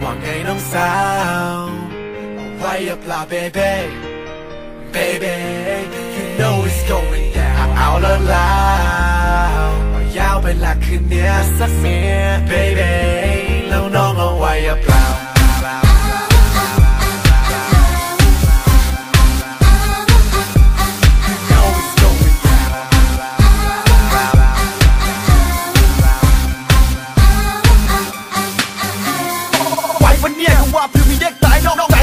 Huwag kay ng sow Why apply, baby? Baby, you know it's going down. All aloud ยาวไปหลักคืนเนี้ยสักเมีย baby. qua me mi I don't know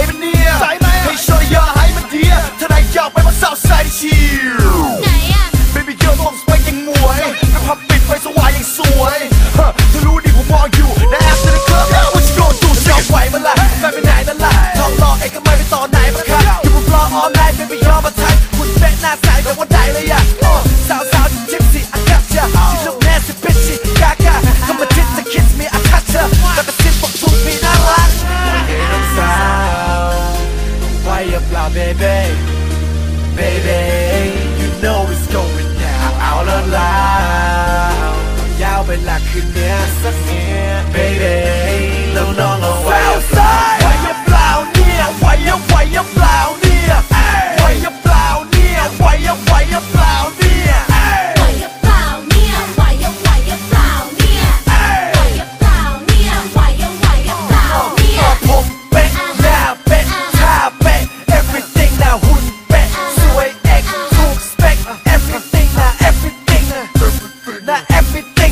baby, baby, you know it's going down. All alive ยาวไปหลักคืนเนี้ยสักเนี้ย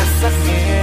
essa cena.